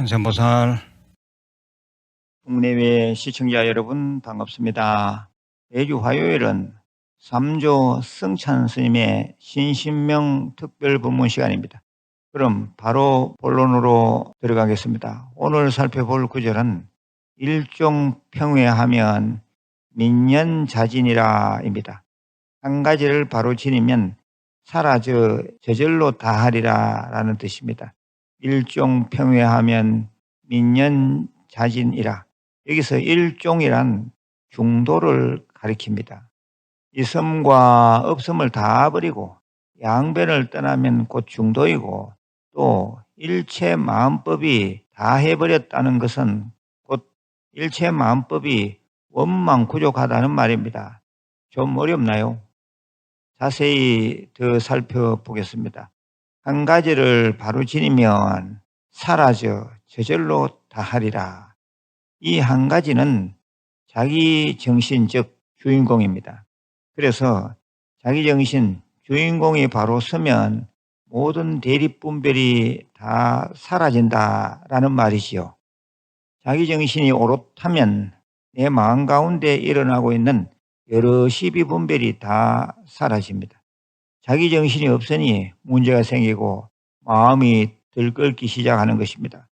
관세음보살 국내외 시청자 여러분 반갑습니다. 매주 화요일은 삼조 승찬 스님의 신신명 특별 법문 시간입니다. 그럼 바로 본론으로 들어가겠습니다. 오늘 살펴볼 구절은 일종 평회하면 민년자진이라입니다. 한 가지를 바로 지니면 사라져 저절로 다하리라 라는 뜻입니다. 일종 평회하면 민년 자진이라 여기서 일종이란 중도를 가리킵니다. 있음과 없음을 다 버리고 양변을 떠나면 곧 중도이고 또 일체 마음법이 다 해버렸다는 것은 곧 일체 마음법이 원망 부족하다는 말입니다. 좀 어렵나요? 자세히 더 살펴보겠습니다. 한 가지를 바로 지니면 사라져 저절로 다하리라. 이 한 가지는 자기 정신 즉 주인공입니다. 그래서 자기 정신 주인공이 바로 서면 모든 대립분별이 다 사라진다라는 말이지요. 자기 정신이 오롯하면 내 마음 가운데 일어나고 있는 여러 시비 분별이 다 사라집니다. 자기 정신이 없으니 문제가 생기고 마음이 들끓기 시작하는 것입니다.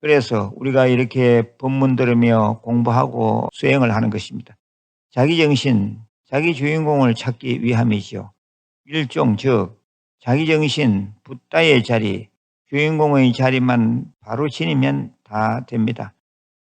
그래서 우리가 이렇게 법문 들으며 공부하고 수행을 하는 것입니다. 자기 정신, 자기 주인공을 찾기 위함이지요. 일종 즉 자기 정신 붓다의 자리, 주인공의 자리만 바로 지니면 다 됩니다.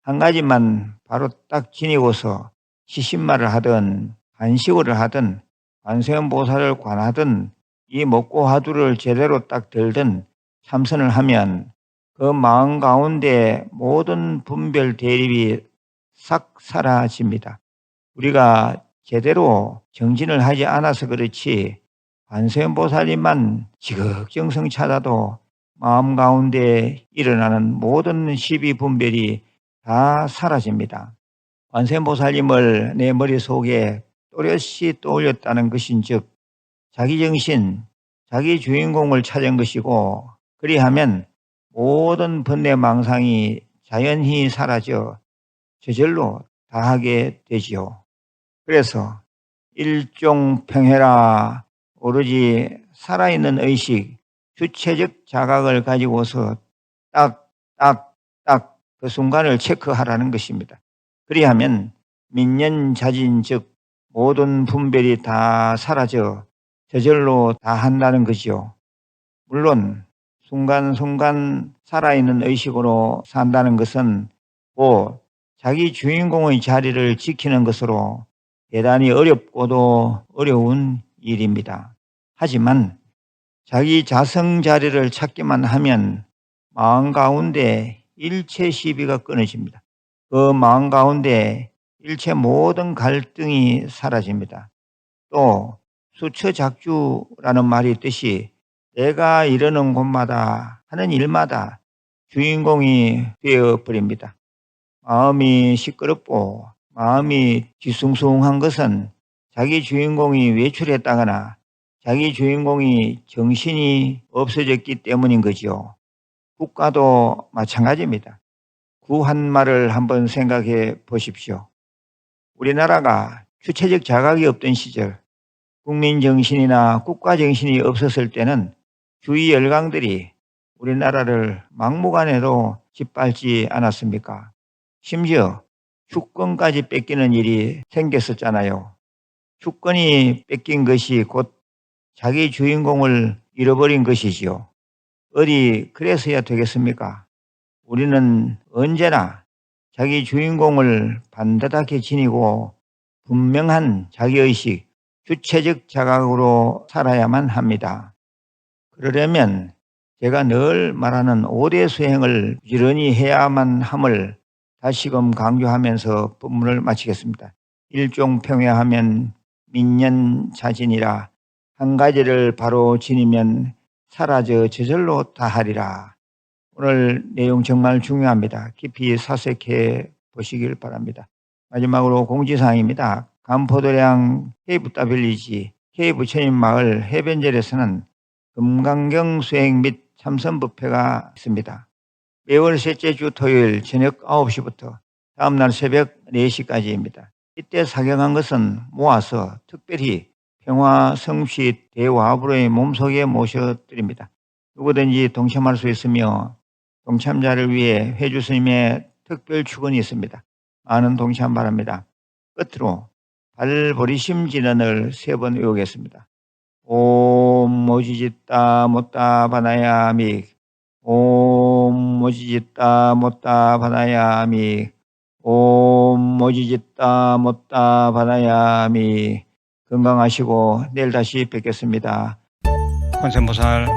한 가지만 바로 딱 지니고서 시신말을 하든 한식을 하든 관세음 보살을 관하든 이 먹고 화두를 제대로 딱 들든 참선을 하면 그 마음 가운데 모든 분별 대립이 싹 사라집니다. 우리가 제대로 정진을 하지 않아서 그렇지 관세음 보살님만 지극정성 찾아도 마음 가운데 일어나는 모든 시비 분별이 다 사라집니다. 관세음 보살님을 내 머릿속에 또렷이 떠올렸다는 것인즉 자기 정신, 자기 주인공을 찾은 것이고 그리하면 모든 번뇌 망상이 자연히 사라져 저절로 다하게 되지요. 그래서 일종 평해라 오로지 살아있는 의식, 주체적 자각을 가지고서 딱, 딱, 딱 그 순간을 체크하라는 것입니다. 그리하면 민년자진 즉 모든 분별이 다 사라져 저절로 다 한다는 것이요. 물론 순간순간 살아있는 의식으로 산다는 것은 곧 자기 주인공의 자리를 지키는 것으로 대단히 어렵고도 어려운 일입니다. 하지만 자기 자성 자리를 찾기만 하면 마음 가운데 일체 시비가 끊어집니다. 그 마음 가운데 일체 모든 갈등이 사라집니다. 또 수처작주라는 말이 있듯이 내가 이르는 곳마다 하는 일마다 주인공이 되어 버립니다. 마음이 시끄럽고 마음이 뒤숭숭한 것은 자기 주인공이 외출했다거나 자기 주인공이 정신이 없어졌기 때문인 거죠. 국가도 마찬가지입니다. 구한 말을 한번 생각해 보십시오. 우리나라가 주체적 자각이 없던 시절 국민 정신이나 국가 정신이 없었을 때는 주위 열강들이 우리나라를 막무가내로 짓밟지 않았습니까? 심지어 주권까지 뺏기는 일이 생겼었잖아요. 주권이 뺏긴 것이 곧 자기 주인공을 잃어버린 것이지요. 어디 그래서야 되겠습니까? 우리는 언제나 자기 주인공을 반듯하게 지니고 분명한 자기의식, 주체적 자각으로 살아야만 합니다. 그러려면 제가 늘 말하는 5대 수행을 부지런히 해야만 함을 다시금 강조하면서 본문을 마치겠습니다. 일종 평회하면 민년자진이라 한 가지를 바로 지니면 사라져 저절로 다하리라. 오늘 내용 정말 중요합니다. 깊이 사색해 보시길 바랍니다. 마지막으로 공지사항입니다. 간포도량 케이브따빌리지 케이브천인 마을 해변절에서는 금강경 수행 및 참선 법회가 있습니다. 매월 셋째 주 토요일 저녁 9시부터 다음날 새벽 4시까지입니다. 이때 사경한 것은 모아서 특별히 평화 성취 대화부로의 몸속에 모셔드립니다. 누구든지 동참할 수 있으며 동참자를 위해 회주 스님의 특별 축원이 있습니다. 많은 동참 바랍니다. 끝으로 발보리심 진언을 세 번 외우겠습니다. 옴 모지짓다 못다 바나야 믹. 옴 모지짓다 못다 바나야 믹. 옴 모지짓다 못다 바나야 믹. 건강하시고 내일 다시 뵙겠습니다. 관세음보살